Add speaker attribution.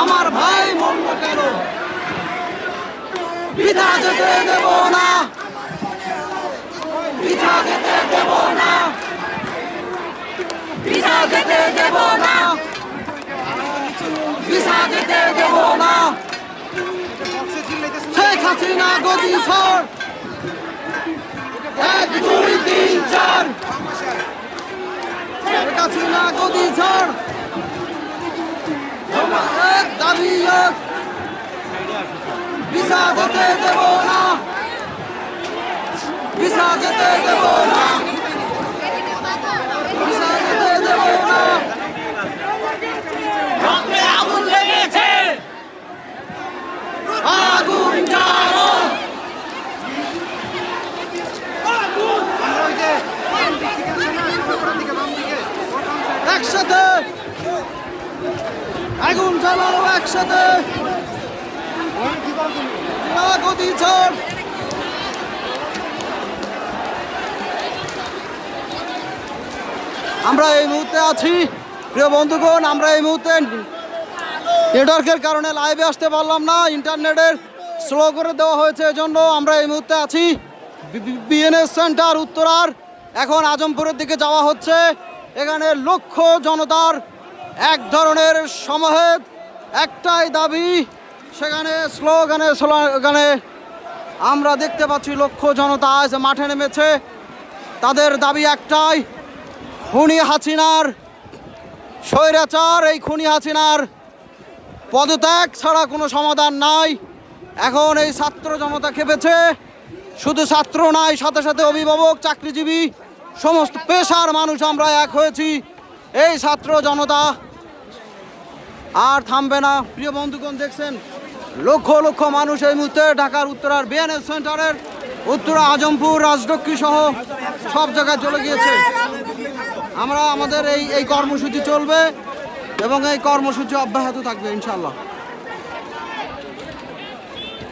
Speaker 1: আমার ভাই মরল কেন? পিঠা যেতে দেব না। পিঠা যেতে দেব না। পিঠা যেতে দেব না। পিঠা যেতে দেব না। শেখ হাসিনা গদি ছড় এক, দুই, তিন, চার। শেখ হাসিনা গদি ছড় এক ভিসা যেতে দেব না। ভিসা যেতে দেব না। একসাথে জ্বালাও একসাথে। আমরা এই মুহূর্তে আছি। প্রিয় বন্ধুগণ, আমরা এই মুহূর্তে নেটওয়ার্কের কারণে লাইভে আসতে পারলাম না। ইন্টারনেটের স্লো করে দেওয়া হয়েছে এজন্য আমরা এই মুহূর্তে আছি। বিএনএস সেন্টার উত্তরার। এখন আজমপুরের দিকে যাওয়া হচ্ছে। এখানে লক্ষ জনতার এক ধরনের সমাহেত একটাই দাবি, সেখানে স্লোগানে স্লোগানে আমরা দেখতে পাচ্ছি লক্ষ জনতা আজ মাঠে নেমেছে। তাদের দাবি একটাই, খুনি হাসিনার স্বৈরাচার। এই খুনি হাসিনার পদত্যাগ ছাড়া কোনো সমাধান নাই। এখন এই ছাত্র জনতা খেপেছে। শুধু ছাত্র নাই সাথে সাথে অভিভাবক, চাকরিজীবী, সমস্ত পেশার মানুষ আমরা এক হয়েছি। এই ছাত্র জনতা আর থামবে না। প্রিয় বন্ধুগণ, দেখছেন? লক্ষ লক্ষ মানুষ এই মুহূর্তে ঢাকার উত্তরার বিএনএস সেন্টারের উত্তরা আজমপুর রাজলক্ষ্মী সহ সব জায়গায় চলে গিয়েছে। আমরা আমাদের এই এই কর্মসূচি চলবে এবং এই কর্মসূচি অব্যাহত থাকবে ইনশাল্লাহ